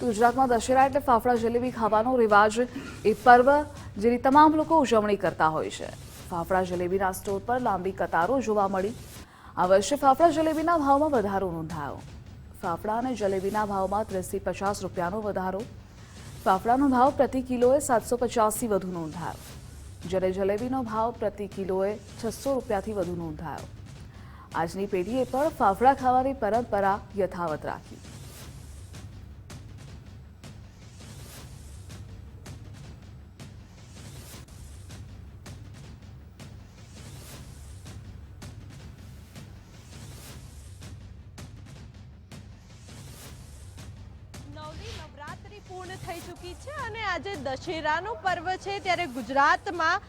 તો ગુજરાતમાં દશેરા એટલે ફાફડા, જલેબી ખાવાનો રિવાજ એ પર્વ જેની તમામ લોકો ઉજવણી કરતા હોય છે. ફાફડા, જલેબીના સ્ટોર પર લાંબી કતારો જોવા મળી. આ વર્ષે ફાફડા, જલેબીના ભાવમાં વધારો નોંધાયો. ફાફડા અને જલેબીના ભાવમાં ત્રીસથી પચાસ રૂપિયાનો વધારો. ફાફડાનો ભાવ પ્રતિ કિલોએ સાતસો પચાસથી વધુ નોંધાયો. જ્યારે જલેબીનો ભાવ પ્રતિ કિલોએ છસો રૂપિયાથી વધુ નોંધાયો. આજની પેઢીએ પણ ફાફડા ખાવાની પરંપરા યથાવત રાખી. પૂર્ણ થઈ ચૂકી છે અને આજે દશેરાનો પર્વ છે ત્યારે ગુજરાતમાં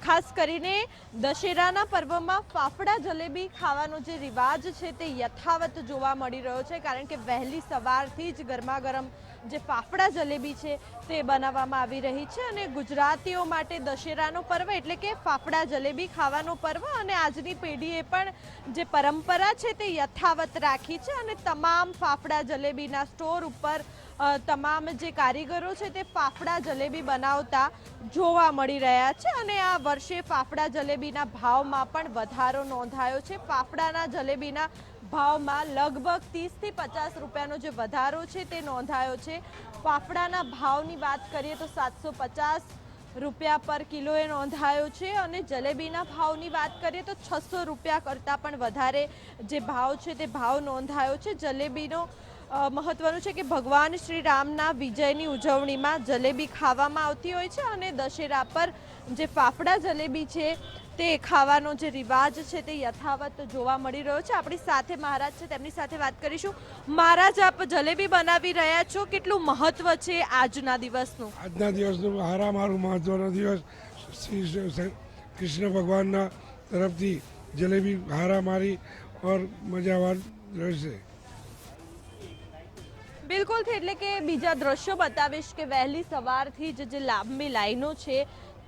ખાસ કરીને દશેરાના પર્વમાં ફાફડા જલેબી ખાવાનો જે રિવાજ છે તે યથાવત જોવા મળી રહ્યો છે કારણ કે વહેલી સવારથી જ ગરમાગરમ જે ફાફડા જલેબી છે તે બનાવવામાં આવી રહી છે અને ગુજરાતીઓ માટે દશેરાનો પર્વ એટલે કે ફાફડા જલેબી ખાવાનો પર્વ અને આજની પેઢીએ પણ જે પરંપરા છે તે યથાવત રાખી છે અને તમામ ફાફડા જલેબીના સ્ટોર ઉપર અ, તમામ જે કારીગરો છે તે ફાફડા જલેબી બનાવતા જોવા મળી રહ્યા છે અને આ વર્ષે ફાફડા જલેબીના ભાવમાં પણ વધારો નોંધાયો છે. ફાફડાના જલેબીના ભાવમાં લગભગ ત્રીસથી પચાસ રૂપિયાનો જે વધારો છે તે નોંધાયો છે. ફાફડાના ભાવની વાત કરીએ તો સાતસો પચાસ રૂપિયા પર કિલોએ નોંધાયો છે અને જલેબીના ભાવની વાત કરીએ તો છસો રૂપિયા કરતાં પણ વધારે જે ભાવ છે તે ભાવ નોંધાયો છે. જલેબીનો મહત્વનું છે કે ભગવાન શ્રી રામના વિજયની ઉજવણીમાં જલેબી ખાવામાં આવતી હોય છે અને દશેરા પર જે ફાફડા જલેબી છે તે ખાવાનો જે રિવાજ છે તે યથાવત જોવા મળી રહ્યો છે. આપણી સાથે મહારાજ છે, તેમની સાથે વાત કરીશું. મહારાજ, આપ જલેબી બનાવી રહ્યા છો. કેટલું મહત્વ છે આજના દિવસનું? આજના દિવસનો હારામારું મહત્વનો દિવસ શ્રી કૃષ્ણ ભગવાનના તરફથી જલેબી હારામારી ઓર મજાવાર રહેશે. બિલકુલથી એટલે કે બીજા દ્રશ્યો બતાવીશ કે વહેલી સવારથી જ જે લાંબી લાઈનો છે,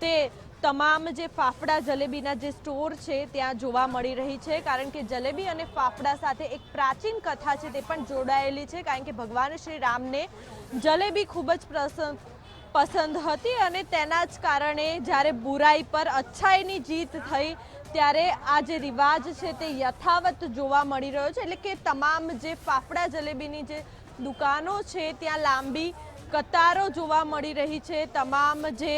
તે તમામ જે ફાફડા જલેબીના જે સ્ટોર છે, ત્યાં જોવા મળી રહી છે. કારણ કે જલેબી અને ફાફડા સાથે એક પ્રાચીન કથા છે, તે પણ જોડાયેલી છે. કારણ કે ભગવાન શ્રી રામને જલેબી ખૂબ જ પ્રસન્ન પસંદ હતી અને તેના જ કારણે જ્યારે બુરાઈ પર અચ્છાઈની જીત થઈ, ત્યારે આ જે રિવાજ છે, તે યથાવત જોવા મળી રહ્યો છે. એટલે કે તમામ જે ફાફડા જલેબીની જે દુકાનો છે, ત્યાં લાંબી કતારો જોવા મળી રહી છે. તમામ જે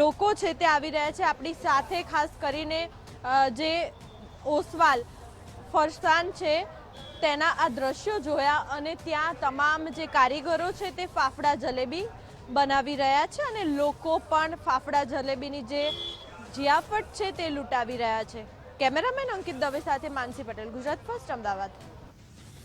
લોકો છે તે આવી રહ્યા છે. આપણી સાથે ખાસ કરીને જે ઓસવાલ ફરસાન છે, તેના આ દ્રશ્યો જોયા અને ત્યાં તમામ જે કારીગરો છે તે ફાફડા જલેબી બનાવી રહ્યા છે અને લોકો પણ ફાફડા જલેબીની જે જિયાફટ છે તે લૂંટાવી રહ્યા છે. કેમેરામેન અંકિત દવે સાથે માનસી પટેલ, ગુજરાત ફર્સ્ટ, અમદાવાદ.